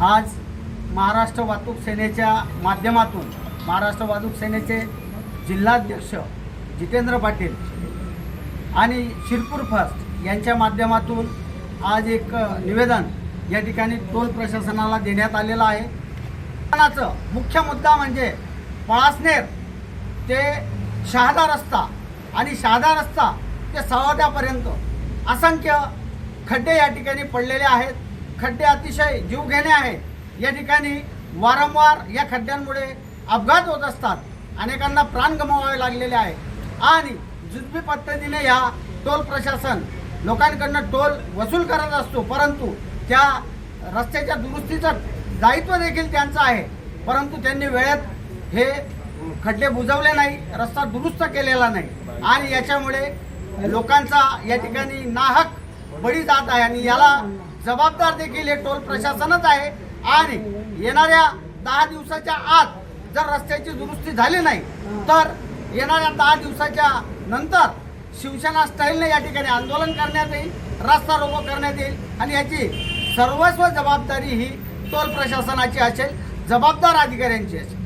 आज महाराष्ट्र वाहतूक सेनेच्या माध्यमातून महाराष्ट्र वाहतूक सेनेचे जिल्हाध्यक्ष जितेंद्र पाटील आणि शिरपूर फर्स्ट यांच्या माध्यमातून आज एक निवेदन या ठिकाणी टोल प्रशासनाला देण्यात आलेलं आहे. प्रशासनाचं मुख्य मुद्दा म्हणजे पळासनेर ते शहादा रस्ता आणि शहादा रस्ता ते सवाद्यापर्यंत असंख्य खड्डे या ठिकाणी पडलेले आहेत. खड्डे अतिशय जीवघेणे आहेत. या ठिकाणी वारंवार या खड्ड्यांमुळे अपघात होत असतात. अनेकांना प्राण गमवावे लागलेले आहे. आणि जुजबी पद्धतीने या टोल प्रशासन लोकांकडनं टोल वसूल करत असतो. परंतु त्या रस्त्याच्या दुरुस्तीचं दायित्व देखील त्यांचं आहे. परंतु त्यांनी वेळेत हे खड्डे बुजवले नाही रस्ता दुरुस्त केलेला नाही. आणि याच्यामुळे लोकांचा या ठिकाणी नाहक बळी जात आहे. आणि याला जबाबदार देखील हे टोल प्रशासनच आहे. आणि येणाऱ्या दहा दिवसाच्या आत जर रस्त्याची दुरुस्ती झाली नाही तर येणाऱ्या दहा दिवसाच्या नंतर शिवसेना स्टाईलने या ठिकाणी आंदोलन करण्यात येईल रस्ता रोको करण्यात येईल. आणि याची सर्वस्व जबाबदारी ही टोल प्रशासनाची असेल जबाबदार अधिकाऱ्यांची असेल.